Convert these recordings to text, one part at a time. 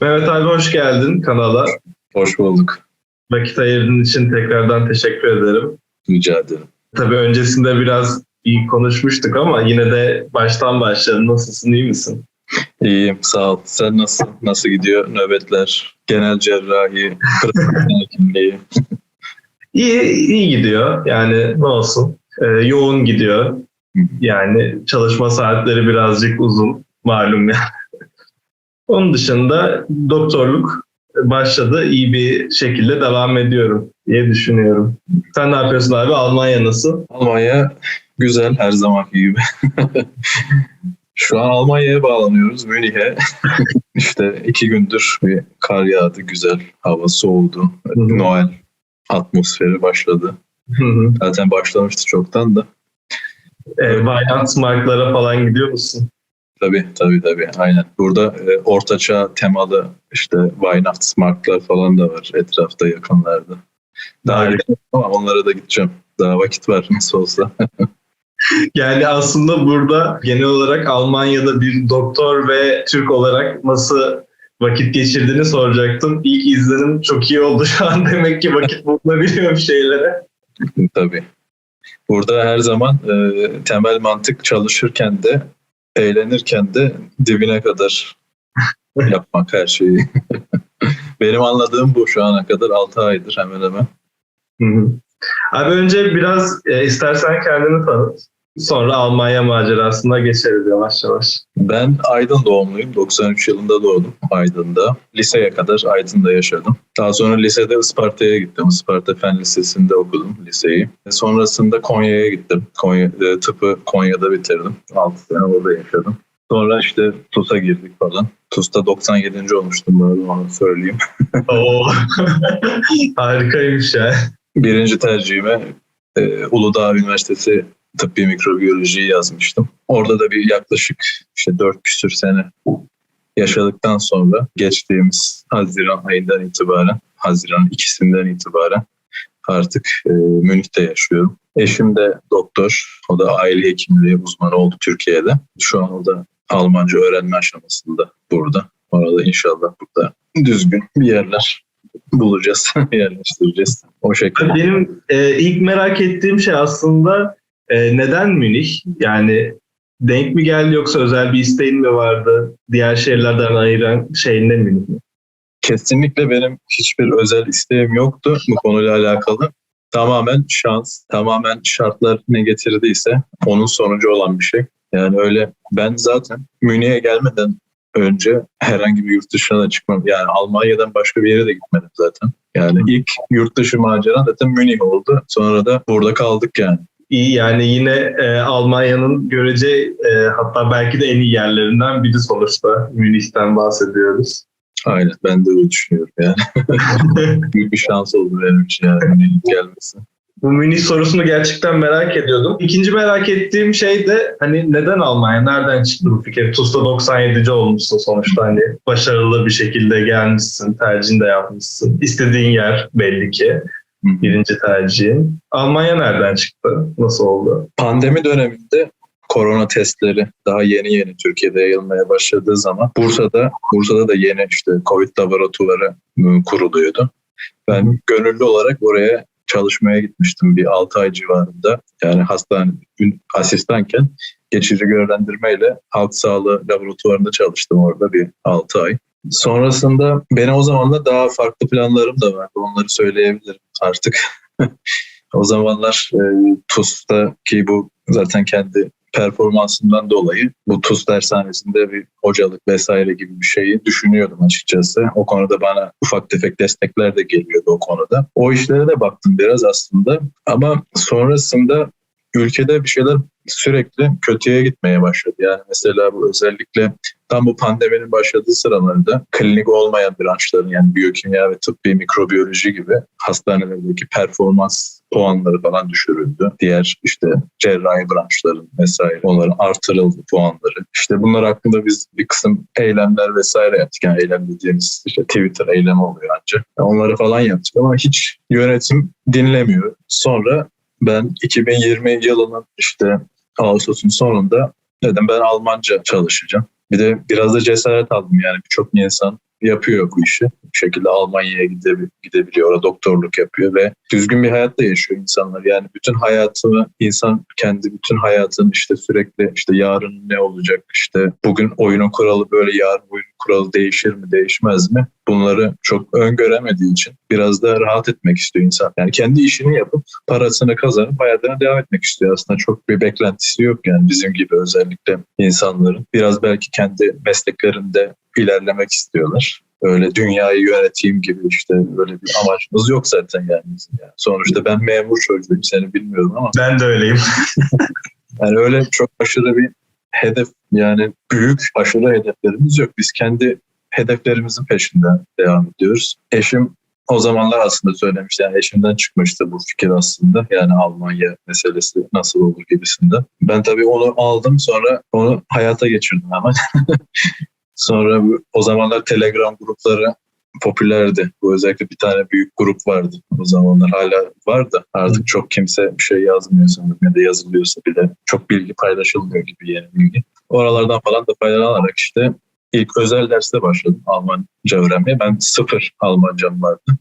Mehmet abi hoş geldin kanala. Hoş bulduk. Vakit ayırdığın için tekrardan teşekkür ederim. Rica ederim. Tabii öncesinde biraz iyi konuşmuştuk ama yine de baştan başlayalım. Nasılsın, iyi misin? İyiyim, sağ ol. Sen nasıl? Nasıl gidiyor nöbetler? Genel cerrahi, hekimliği. İyi, iyi gidiyor. Yani ne olsun. Ee, yoğun gidiyor. Yani çalışma saatleri birazcık uzun. Malum yani. Onun dışında doktorluk başladı. İyi bir şekilde devam ediyorum diye düşünüyorum. Sen ne yapıyorsun abi? Almanya nasıl? Almanya güzel her zamanki gibi. Şu an Almanya'ya bağlanıyoruz, Münih'e. işte iki gündür bir kar yağdı, güzel. Hava soğudu. hı. Noel atmosferi başladı. Hı hı. Zaten başlamıştı çoktan da. E, Weihnachtsmarktlara falan gidiyor musun? Tabii tabii tabii aynen. Burada e, ortaçağ temalı işte Weihnachtsmarktlar falan da var etrafta yakınlarda. Daha erken ama onlara da gideceğim. Daha vakit var nasıl olsa. Yani aslında burada genel olarak Almanya'da bir doktor ve Türk olarak nasıl vakit geçirdiğini soracaktım. İlk izlenim çok iyi oldu şu an. Demek ki vakit bulunabiliyor bir şeylere. tabii. Burada her zaman e, temel mantık çalışırken de eğlenirken de dibine kadar yapmak her şeyi. Benim anladığım bu şu ana kadar 6 aydır hemen hemen. Hı hı. Abi önce biraz e, istersen kendini tanıt. Sonra Almanya macerasına geçeriz yavaş yavaş. Ben Aydın doğumluyum. 93 yılında doğdum Aydın'da. Liseye kadar Aydın'da yaşadım. Daha sonra lisede Isparta'ya gittim. Isparta Fen Lisesi'nde okudum liseyi. Sonrasında Konya'ya gittim. Konya, e, tıpı Konya'da bitirdim. 6 sene orada yaşadım. Sonra işte TUS'a girdik falan. TUS'ta 97. olmuştum arada onu söyleyeyim. Oo. Harikaymış ya. Birinci tercihime e, Uludağ Üniversitesi tıbbi mikrobiyolojiyi yazmıştım. Orada da bir yaklaşık işte dört küsür sene yaşadıktan sonra geçtiğimiz Haziran ayından itibaren, Haziran ikisinden itibaren artık e, Münih'te yaşıyorum. Eşim de doktor, o da aile hekimliği uzmanı oldu Türkiye'de. Şu an o da Almanca öğrenme aşamasında burada. Orada inşallah burada düzgün bir yerler bulacağız, yerleştireceğiz. O şekilde. Benim e, ilk merak ettiğim şey aslında e, neden Münih? Yani denk mi geldi yoksa özel bir isteğin mi vardı? Diğer şehirlerden ayıran şey ne Münih mi? Kesinlikle benim hiçbir özel isteğim yoktu bu konuyla alakalı. Tamamen şans, tamamen şartlar ne getirdiyse onun sonucu olan bir şey. Yani öyle ben zaten Münih'e gelmeden önce herhangi bir yurt dışına da çıkmam. Yani Almanya'dan başka bir yere de gitmedim zaten. Yani ilk yurt dışı macera zaten Münih oldu. Sonra da burada kaldık yani. İyi yani yine e, Almanya'nın görece e, hatta belki de en iyi yerlerinden biri sonuçta Münih'ten bahsediyoruz. Aynen ben de öyle düşünüyorum yani. Büyük bir şans oldu benim için yani Münih'in gelmesi. Bu Münih sorusunu gerçekten merak ediyordum. İkinci merak ettiğim şey de hani neden Almanya? Nereden çıktı bu fikir? TUS'ta 97. olmuşsun sonuçta hani başarılı bir şekilde gelmişsin, tercihini de yapmışsın. İstediğin yer belli ki. Birinci tercihin. Almanya nereden çıktı? Nasıl oldu? Pandemi döneminde korona testleri daha yeni yeni Türkiye'de yayılmaya başladığı zaman Bursa'da Bursa'da da yeni işte Covid laboratuvarı ıı, kuruluyordu. Ben gönüllü olarak oraya çalışmaya gitmiştim bir 6 ay civarında. Yani hastane asistanken geçici görevlendirmeyle halk sağlığı laboratuvarında çalıştım orada bir 6 ay. Sonrasında benim o zamanlar daha farklı planlarım da vardı. Onları söyleyebilirim artık. o zamanlar e, TUS'taki bu zaten kendi performansından dolayı bu TUS dershanesinde bir hocalık vesaire gibi bir şeyi düşünüyordum açıkçası. O konuda bana ufak tefek destekler de geliyordu o konuda. O işlere de baktım biraz aslında ama sonrasında ülkede bir şeyler sürekli kötüye gitmeye başladı. Yani mesela bu özellikle tam bu pandeminin başladığı sıralarda klinik olmayan branşların yani biyokimya ve tıbbi mikrobiyoloji gibi hastanelerdeki performans puanları falan düşürüldü. Diğer işte cerrahi branşların vesaire onların artırıldı puanları. İşte bunlar hakkında biz bir kısım eylemler vesaire yaptık. Yani eylem dediğimiz işte Twitter eylemi oluyor ancak. Onları falan yaptık ama hiç yönetim dinlemiyor. Sonra ben 2020 yılının işte Ağustos'un sonunda dedim ben Almanca çalışacağım. Bir de biraz da cesaret aldım yani birçok insan yapıyor bu işi. Bir şekilde Almanya'ya gidebi- gidebiliyor. Orada doktorluk yapıyor ve düzgün bir hayatta yaşıyor insanlar. Yani bütün hayatını insan kendi bütün hayatını işte sürekli işte yarın ne olacak işte bugün oyunun kuralı böyle yarın oyunun kuralı değişir mi değişmez mi? Bunları çok öngöremediği için biraz da rahat etmek istiyor insan. Yani kendi işini yapıp parasını kazanıp hayatına devam etmek istiyor. Aslında çok bir beklentisi yok yani bizim gibi özellikle insanların. Biraz belki kendi mesleklerinde ilerlemek istiyorlar. Öyle dünyayı yöneteyim gibi işte böyle bir amacımız yok zaten yani. Sonuçta ben memur çocuğuyum seni bilmiyorum ama Ben de öyleyim. yani öyle çok aşırı bir hedef yani büyük aşırı hedeflerimiz yok. Biz kendi hedeflerimizin peşinden devam ediyoruz. Eşim o zamanlar aslında söylemişti. Yani eşimden çıkmıştı bu fikir aslında. Yani Almanya meselesi nasıl olur gibisinde. Ben tabii onu aldım sonra onu hayata geçirdim hemen. sonra o zamanlar Telegram grupları popülerdi. Bu özellikle bir tane büyük grup vardı. O zamanlar hala var da artık çok kimse bir şey yazmıyor sanırım ya da yazılıyorsa bile çok bilgi paylaşılmıyor gibi yeni bilgi. Oralardan falan da faydalanarak işte ilk özel derste başladım Almanca öğrenmeye. Ben sıfır Almancam vardı.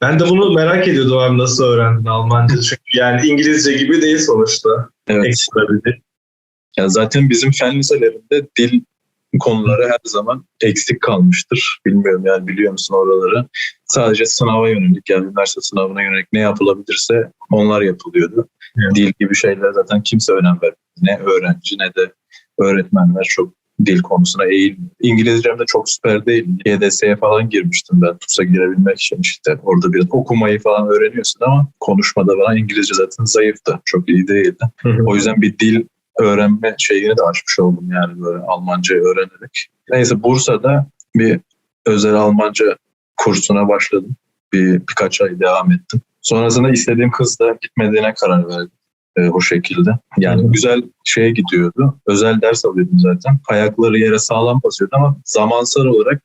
Ben de bunu merak ediyordum abi nasıl öğrendin Almanca? Çünkü yani İngilizce gibi değil sonuçta. Evet. Ekstra bir dil. Ya zaten bizim fen liselerinde dil konuları her zaman eksik kalmıştır. Bilmiyorum yani biliyor musun oraları. Sadece sınava yönelik yani üniversite sınavına yönelik ne yapılabilirse onlar yapılıyordu. Evet. Dil gibi şeyler zaten kimse önem vermiyor. Ne öğrenci ne de öğretmenler çok dil konusuna eğilmiyor. İngilizcem de çok süper değil. YDS'ye falan girmiştim ben TUS'a girebilmek için işte. Orada biraz okumayı falan öğreniyorsun ama konuşmada falan İngilizce zaten zayıftı. Çok iyi değildi. Hı hı. O yüzden bir dil öğrenme şeyini de açmış oldum yani böyle Almancayı öğrenerek. Neyse Bursa'da bir özel Almanca kursuna başladım. Bir birkaç ay devam ettim. Sonrasında istediğim kızla gitmediğine karar verdim. e, o şekilde. Yani Hı güzel şeye gidiyordu. Özel ders alıyordum zaten. Ayakları yere sağlam basıyordu ama zamansal olarak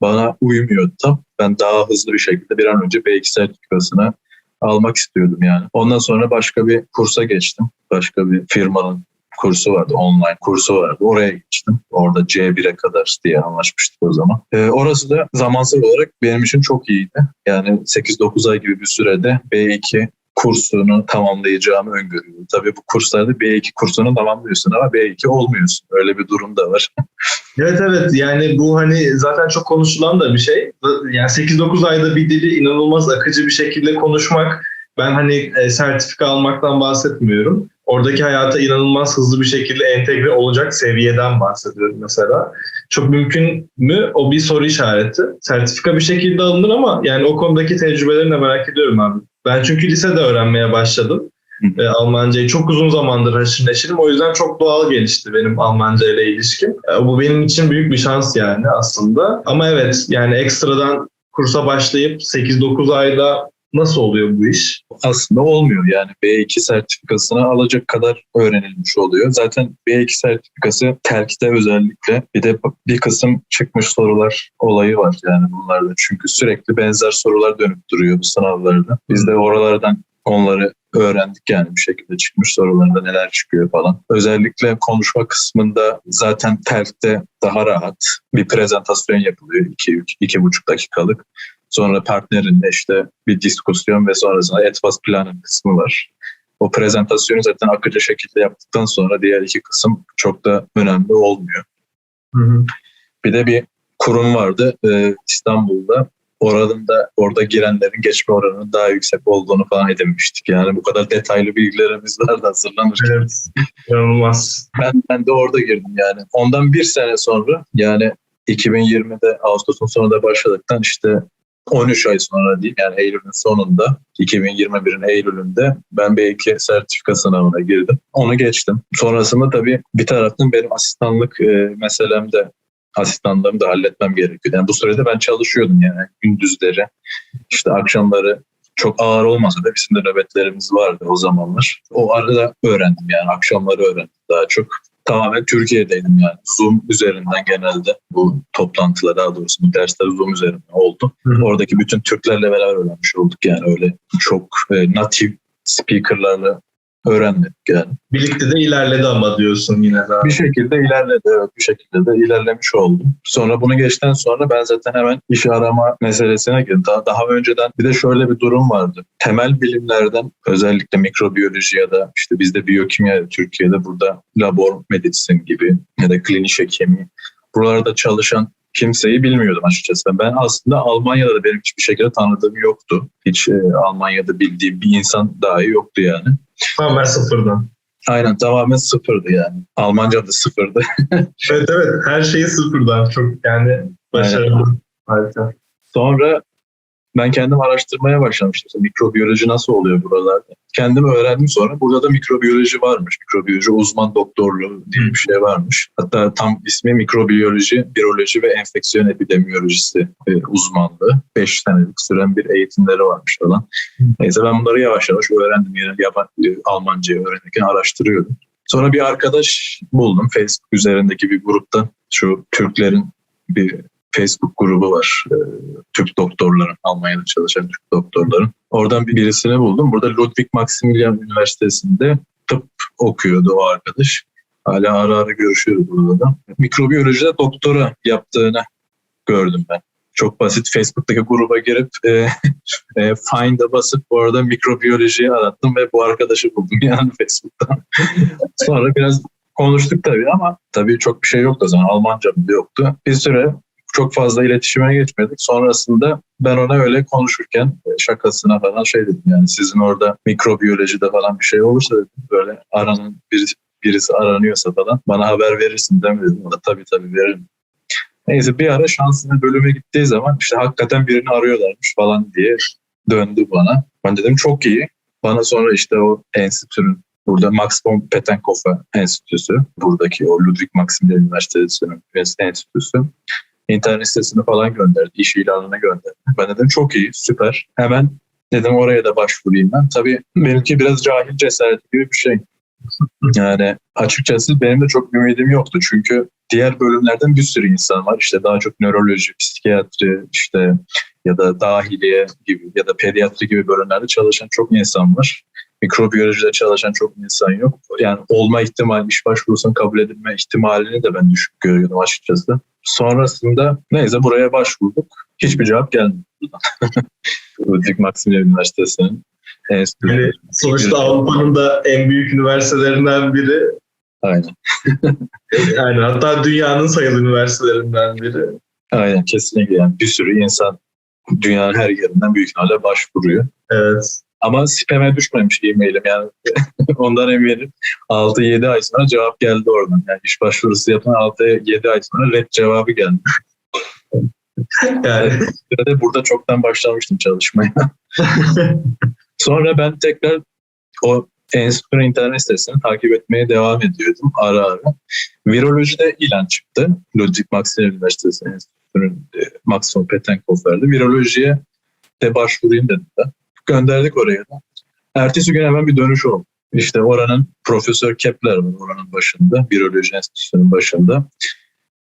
bana uymuyordu tam. Ben daha hızlı bir şekilde bir an önce B2 sertifikasını almak istiyordum yani. Ondan sonra başka bir kursa geçtim. Başka bir firmanın kursu vardı, online kursu vardı. Oraya geçtim. Orada C1'e kadar diye anlaşmıştık o zaman. Ee, orası da zamansal olarak benim için çok iyiydi. Yani 8-9 ay gibi bir sürede B2 kursunu tamamlayacağımı öngörüyorum. Tabii bu kurslarda B2 kursunu tamamlıyorsun ama B2 olmuyorsun. Öyle bir durum da var. Evet evet yani bu hani zaten çok konuşulan da bir şey. Yani 8-9 ayda bir dili inanılmaz akıcı bir şekilde konuşmak ben hani e, sertifika almaktan bahsetmiyorum. Oradaki hayata inanılmaz hızlı bir şekilde entegre olacak seviyeden bahsediyorum mesela. Çok mümkün mü? O bir soru işareti. Sertifika bir şekilde alınır ama yani o konudaki tecrübelerini de merak ediyorum abi. Ben çünkü lisede öğrenmeye başladım. E, Almancayı çok uzun zamandır haşır neşirim. O yüzden çok doğal gelişti benim Almanca ile ilişkim. E, bu benim için büyük bir şans yani aslında. Ama evet yani ekstradan kursa başlayıp 8-9 ayda nasıl oluyor bu iş? aslında olmuyor. Yani B2 sertifikasını alacak kadar öğrenilmiş oluyor. Zaten B2 sertifikası terkte özellikle bir de bir kısım çıkmış sorular olayı var yani bunlarda. Çünkü sürekli benzer sorular dönüp duruyor bu sınavlarda. Biz de oralardan onları öğrendik yani bir şekilde çıkmış sorularda neler çıkıyor falan. Özellikle konuşma kısmında zaten terkte daha rahat bir prezentasyon yapılıyor. 2-2,5 dakikalık. Sonra partnerinle işte bir diskusyon ve sonrasında etwas planın kısmı var. O prezentasyonu zaten akıcı şekilde yaptıktan sonra diğer iki kısım çok da önemli olmuyor. Hı hı. Bir de bir kurum vardı e, İstanbul'da. Oranın da orada girenlerin geçme oranının daha yüksek olduğunu falan edinmiştik. Yani bu kadar detaylı bilgilerimiz vardı hazırlanırken. Evet. İnanılmaz. Ben, ben de orada girdim yani. Ondan bir sene sonra yani 2020'de Ağustos'un sonunda başladıktan işte 13 ay sonra diyeyim yani Eylül'ün sonunda 2021'in Eylül'ünde ben B2 sertifika sınavına girdim. Onu geçtim. Sonrasında tabii bir taraftan benim asistanlık e, meselemde asistanlığımı da halletmem gerekiyor. Yani bu sürede ben çalışıyordum yani gündüzleri işte akşamları çok ağır olmasa da bizim de nöbetlerimiz vardı o zamanlar. O arada öğrendim yani akşamları öğrendim daha çok. Tamamen Türkiye'deydim yani. Zoom üzerinden genelde bu toplantılar daha doğrusu bu dersler Zoom üzerinden oldu. Hı. Oradaki bütün Türklerle beraber öğrenmiş olduk yani öyle çok e, native speakerlarla öğrenmedik yani. Birlikte de ilerledi ama diyorsun yine daha. Bir şekilde ilerledi evet bir şekilde de ilerlemiş oldum. Sonra bunu geçten sonra ben zaten hemen iş arama meselesine girdim. Daha, daha önceden bir de şöyle bir durum vardı. Temel bilimlerden özellikle mikrobiyoloji ya da işte bizde biyokimya Türkiye'de burada labor medicine gibi ya da klinik hekimi buralarda çalışan kimseyi bilmiyordum açıkçası. Ben aslında Almanya'da da benim hiçbir şekilde tanıdığım yoktu. Hiç e, Almanya'da bildiğim bir insan dahi yoktu yani. Tamamen sıfırdan. Aynen tamamen sıfırdı yani. Almanca da sıfırdı. Evet evet her şeyi sıfırdan. Çok yani başarılı. Harika. Sonra ben kendim araştırmaya başlamıştım. İşte mikrobiyoloji nasıl oluyor buralarda? Kendim öğrendim sonra. Burada da mikrobiyoloji varmış. Mikrobiyoloji uzman doktorluğu diye bir şey varmış. Hatta tam ismi mikrobiyoloji, viroloji ve enfeksiyon epidemiyolojisi e, uzmanlığı. 5 senelik süren bir eğitimleri varmış falan. Neyse ben bunları yavaş yavaş öğrendim. Yani yaban, e, Almancayı öğrenirken araştırıyordum. Sonra bir arkadaş buldum Facebook üzerindeki bir grupta. Şu Türklerin bir Facebook grubu var. Ee, Türk doktorların, Almanya'da çalışan Türk doktorların. Oradan bir birisini buldum. Burada Ludwig Maximilian Üniversitesi'nde tıp okuyordu o arkadaş. Hala ara ara görüşüyoruz burada da. Mikrobiyolojide doktora yaptığını gördüm ben. Çok basit Facebook'taki gruba girip e, e, find'a basıp bu arada mikrobiyolojiyi arattım ve bu arkadaşı buldum yani Facebook'tan. Sonra biraz konuştuk tabii ama tabii çok bir şey yoktu o zaman. Almanca bile yoktu. Bir süre çok fazla iletişime geçmedik. Sonrasında ben ona öyle konuşurken e, şakasına falan şey dedim yani sizin orada mikrobiyolojide falan bir şey olursa dedim böyle aranın birisi, birisi aranıyorsa falan bana haber verirsin değil mi dedim. O da tabii tabii veririm. Neyse bir ara şansına bölüme gittiği zaman işte hakikaten birini arıyorlarmış falan diye döndü bana. Ben dedim çok iyi. Bana sonra işte o enstitünün Burada Max von Pettenkofer Enstitüsü, buradaki o Ludwig Maximilian Üniversitesi'nin enstitüsü internet sitesine falan gönderdi. iş ilanına gönderdi. Ben dedim çok iyi, süper. Hemen dedim oraya da başvurayım ben. Tabii benimki biraz cahil cesareti gibi bir şey. Yani açıkçası benim de çok ümidim yoktu. Çünkü diğer bölümlerden bir sürü insan var. İşte daha çok nöroloji, psikiyatri, işte ya da dahiliye gibi ya da pediatri gibi bölümlerde çalışan çok insan var. Mikrobiyolojide çalışan çok insan yok. Yani olma ihtimali, iş başvurusunun kabul edilme ihtimalini de ben düşük görüyordum açıkçası. Sonrasında neyse buraya başvurduk. Hiçbir cevap gelmedi. Ludwig Maximilian Üniversitesi'nin enstitüsü. Yani sonuçta Avrupa'nın da en büyük üniversitelerinden biri. Aynen. Yani hatta dünyanın sayılı üniversitelerinden biri. Aynen kesinlikle yani bir sürü insan dünyanın her yerinden büyük ihtimalle başvuruyor. Evet. Ama spam'e düşmemiş e-mailim yani ondan eminim. 6-7 ay sonra cevap geldi oradan. Yani iş başvurusu yapan 6-7 ay sonra red cevabı geldi. Yani burada çoktan başlamıştım çalışmaya. Sonra ben tekrar o enstitünün internet sitesini takip etmeye devam ediyordum ara ara. Virolojide ilan çıktı. Ludwig Maximilian Üniversitesi Enstitüsü'nün e, Max von Pettenkofer'de. Virolojiye de başvurayım dedim de. Gönderdik oraya. Ertesi gün hemen bir dönüş oldu. İşte oranın Profesör Kepler var oranın başında. Viroloji Enstitüsü'nün başında.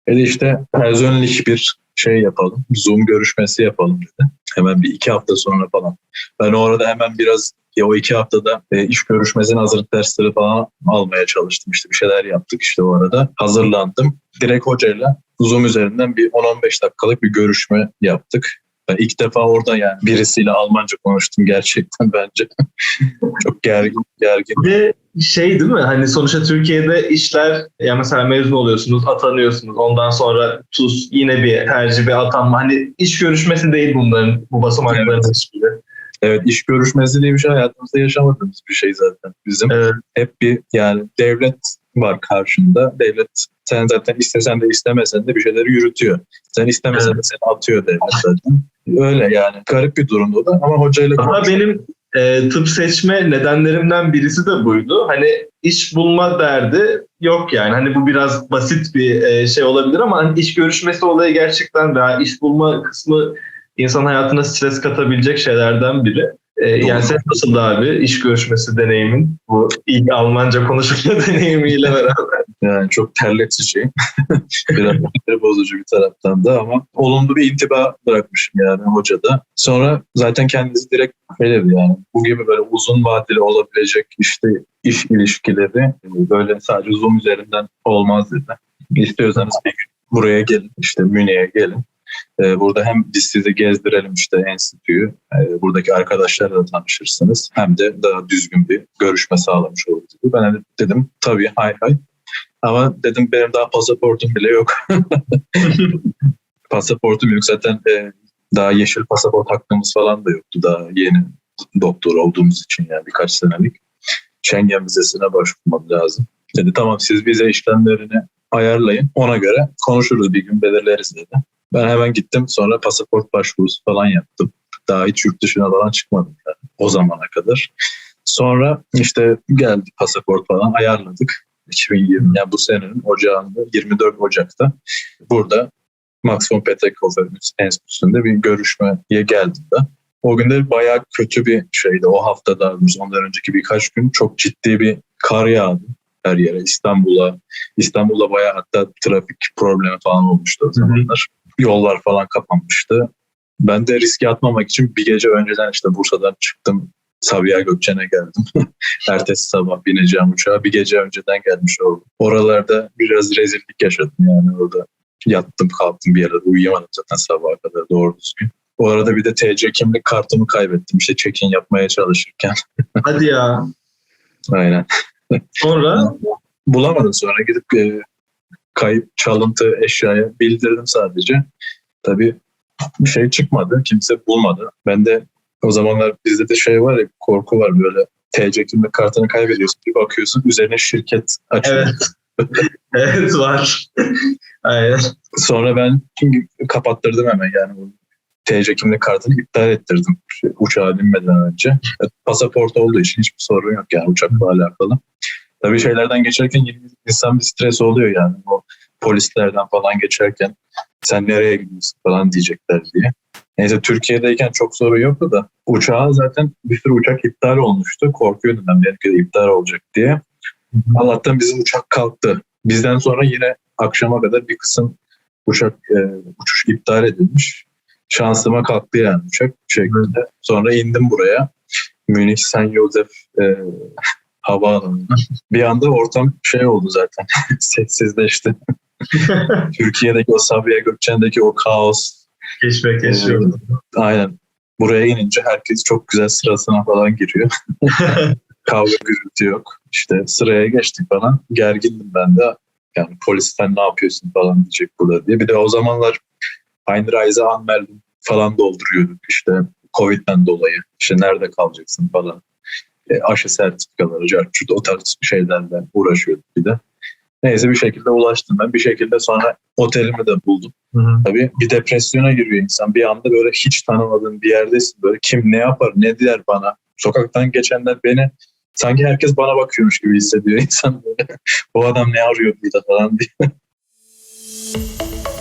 Dedi işte personellik bir şey yapalım. Zoom görüşmesi yapalım dedi. Hemen bir iki hafta sonra falan. Ben orada hemen biraz ya o iki haftada e, iş görüşmesinin hazırlık dersleri falan almaya çalıştım. İşte bir şeyler yaptık işte o arada. Hazırlandım. Direkt hocayla Zoom üzerinden bir 10-15 dakikalık bir görüşme yaptık. Ben ilk defa orada yani birisiyle Almanca konuştum gerçekten bence. Çok gergin, gergin. Ve şey değil mi? Hani sonuçta Türkiye'de işler ya mesela mezun oluyorsunuz, atanıyorsunuz. Ondan sonra tuz yine bir tercih, bir atanma. Hani iş görüşmesi değil bunların, bu basamakların hiçbiri. Evet iş görüşmesi diye bir şey hayatımızda yaşamadığımız bir şey zaten bizim. Evet. Hep bir yani devlet var karşında. Devlet sen zaten istesen de istemesen de bir şeyleri yürütüyor. Sen istemesen de seni atıyor devlet zaten. Öyle yani. Garip bir durumda da ama hocayla Ama benim e, tıp seçme nedenlerimden birisi de buydu. Hani iş bulma derdi yok yani. Hani bu biraz basit bir e, şey olabilir ama hani iş görüşmesi olayı gerçekten veya iş bulma kısmı insan hayatına stres katabilecek şeylerden biri. Ee, yani sen nasıldı abi iş görüşmesi deneyimin? Bu ilk Almanca konuşma deneyimiyle beraber. Yani çok terletici. Biraz bozucu bir taraftan da ama olumlu bir intiba bırakmışım yani hocada. Sonra zaten kendisi direkt belirdi yani. Bu gibi böyle uzun vadeli olabilecek işte iş ilişkileri böyle sadece Zoom üzerinden olmaz dedi. İstiyorsanız bir gün buraya gelin, işte Münih'e gelin. Ee, burada hem biz sizi gezdirelim işte enstitüyü, ee, buradaki arkadaşlarla tanışırsınız. Hem de daha düzgün bir görüşme sağlamış oluruz. Ben de dedim tabii hay hay. Ama dedim benim daha pasaportum bile yok. pasaportum yok zaten e, daha yeşil pasaport hakkımız falan da yoktu. Daha yeni doktor olduğumuz için yani birkaç senelik. Schengen vizesine başvurmam lazım. Dedi tamam siz vize işlemlerini ayarlayın. Ona göre konuşuruz bir gün belirleriz dedi. Ben hemen gittim sonra pasaport başvurusu falan yaptım. Daha hiç yurt dışına falan çıkmadım yani o zamana kadar. Sonra işte geldi pasaport falan ayarladık. 2020 yani bu senenin ocağında 24 Ocak'ta burada Max von Peterhofer Enstitüsü'nde bir görüşmeye geldim de. O gün de bayağı kötü bir şeydi. O haftada ondan önceki birkaç gün çok ciddi bir kar yağdı her yere. İstanbul'a, İstanbul'da bayağı hatta trafik problemi falan olmuştu o zamanlar. Yollar falan kapanmıştı. Ben de riske atmamak için bir gece önceden işte Bursa'dan çıktım. Sabiha Gökçen'e geldim. Ertesi sabah bineceğim uçağa bir gece önceden gelmiş oldum. Oralarda biraz rezillik yaşadım yani orada. Yattım kalktım bir yerde uyuyamadım zaten sabaha kadar doğru düzgün. O arada bir de TC kimlik kartımı kaybettim işte check-in yapmaya çalışırken. Hadi ya. Aynen. Sonra Bulamadım sonra gidip e, kayıp çalıntı eşyaya bildirdim sadece. Tabii bir şey çıkmadı. Kimse bulmadı. Ben de o zamanlar bizde de şey var ya korku var böyle TC kimlik kartını kaybediyorsun. Bir bakıyorsun üzerine şirket açıyor. evet. evet var. Aynen. Sonra ben kapattırdım hemen yani TC kimlik kartını iptal ettirdim şey, uçağa binmeden önce. E, Pasaport olduğu için hiçbir sorun yok yani uçakla alakalı. Tabii şeylerden geçerken insan bir stres oluyor yani. O polislerden falan geçerken sen nereye gidiyorsun falan diyecekler diye. Neyse Türkiye'deyken çok sorun yoktu da uçağa zaten bir sürü uçak iptal olmuştu. Korkuyordum ben belki de iptal olacak diye. Allah'tan bizim uçak kalktı. Bizden sonra yine akşama kadar bir kısım uçak e, uçuş iptal edilmiş. Şansıma kalktı yani uçak bu şekilde. Sonra indim buraya. Münih San Josef e, havaalanına. Bir anda ortam şey oldu zaten. Sessizleşti. Türkiye'deki o Sabiha Gökçen'deki o kaos. Keşfe keşiyor. Aynen. Buraya inince herkes çok güzel sırasına falan giriyor. Kavga gürültü yok. İşte sıraya geçtik falan. Gergindim ben de. Yani polis sen ne yapıyorsun falan diyecek burada diye. Bir de o zamanlar Einreise Anmeldung falan dolduruyorduk işte Covid'den dolayı. İşte nerede kalacaksın falan. E, aşı sertifikaları, carçut, o tarz şeylerle uğraşıyorduk bir de. Neyse bir şekilde ulaştım ben. Bir şekilde sonra otelimi de buldum. Hı hı. Tabii bir depresyona giriyor insan. Bir anda böyle hiç tanımadığın bir yerdesin. Böyle kim ne yapar, ne der bana. Sokaktan geçenler beni sanki herkes bana bakıyormuş gibi hissediyor insan böyle. Bu adam ne arıyor burada falan diye.